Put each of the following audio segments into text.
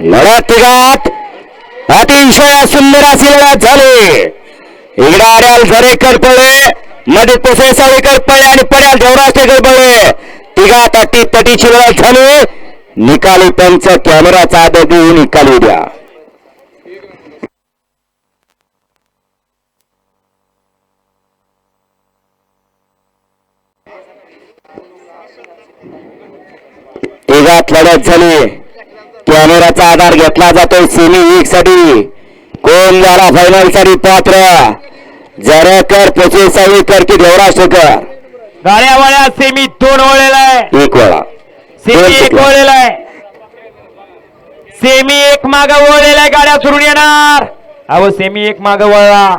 लढत तिघात अतिशय सुंदर अशी लढत झाली. इकडे आड्याल झरेकर पडले मध्ये पुसेसाळीकर पडले आणि पड्याल देवराष्ट्रेकर पडले तिघात अटी तटीची लढत झाली. निकाली पंच कॅमेराचा आदर देऊन निकाली द्या तिघात लढत झाली. कॅमेराचा आधार घेतला जातो सेमी एक साठी कोण झाला फायनलसाठी पात्र? जरेकर पचेसाळीकर की देवराष्ट्रकर गाड्या वाड्या सेमी दोन ओळलेला आहे. एक वेळा. सेमी एक ओळलेला आहे. सेमी एक माग वळलेला आहे गाड्या सुरून येणार. अहो सेमी एक माग वळला.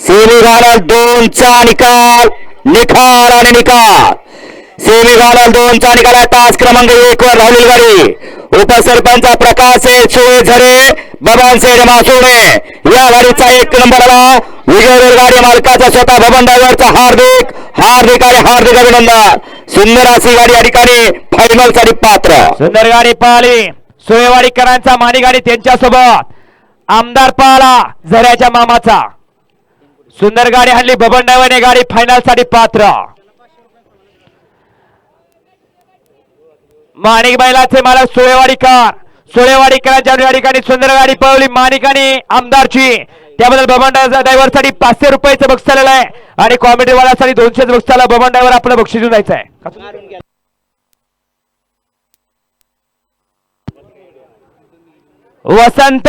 सेमी घालल दोनचा निकाल. निखार आणि निकाल. सेमीफायनल घालल दोनचा निकाल आहे. तास क्रमांक एक वर धावलेली गाडी. उपसरपंच प्रकाश सोळे झरे बबन सेठ मासोळे या गाडीचा एक नंबर आला. विजय रेलगाडी मालकाचा स्वतः बबन ड्रायव्हरचा हार्दिक हार्दिक आणि हार्दिक अभिनंदन. सुंदर अशी गाडी या ठिकाणी फायनलसाठी पात्र. सुंदर गाडी पाहिली. सोयवाडीकरांचा मानी गाडी त्यांच्यासोबत. आमदार पाहला झऱ्याच्या मामाचा. सुंदर गाडी हल्ली बबन डावाने गाडी फायनलसाठी पात्र. माणिक बैलाचे मला सोळेवाडीकर सोळेवाडीकरांच्या या ठिकाणी सुंदर गाडी पळवली माणिक आणि आमदारची. त्याबद्दल बबन ड्रायव्हरसाठी पाचशे रुपयाचं बक्ष आलेलं आहे. आणि कॉमेडी वाल्यासाठी दोनशेच बक्ष आला. बबन ड्रायव्हर आपलं बक्षीस देऊन जायचं आहे. वसंत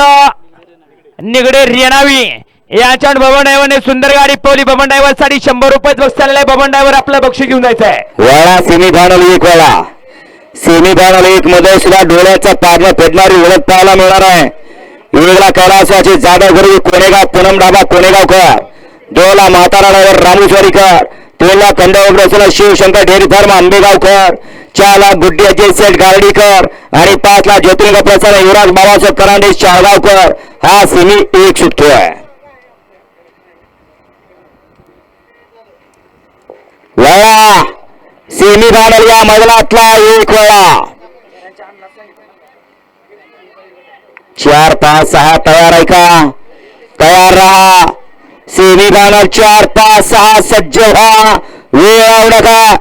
निगडे रेणावी याच्यावर बबन डायव्हरने सुंदर गाडी पवली. बबन डायव्हरसाठी शंभर रुपये बक्षीस आलेलं आहे बबन डायव्हर आपलं बक्षीस घेऊन जायचं आहे वेळा सेमी फायनल एक वेळा सेमी फायनल एक मध्ये सुद्धा डोळ्याचा पारणं फेडणारी ओळख पाहायला मिळणार आहे. वेगळा कैलासाचे जाधव गुरु कोणेगाव पूनम डाबा कोणेगावकर दोला म्हातारा ड्रायव्हर रामेश्वरीकर तेला खंडावर शिवशंकर डेअरी फार्म आंबेगावकर चार लाख गुड्डी अजय सेठ गार्डीकर आणि पाच लाख प्रसाद युवराज बाबासाहेब करांडे शाळगावकर हा सेमी एक सुटतो आहे. सेमी फायनल या मैदानातला एक वेळा. चार पाच सहा तयार आहे का? तयार राहा. सेमी फायनल चार पाच सहा सज्ज व्हा. वेळ लावू नका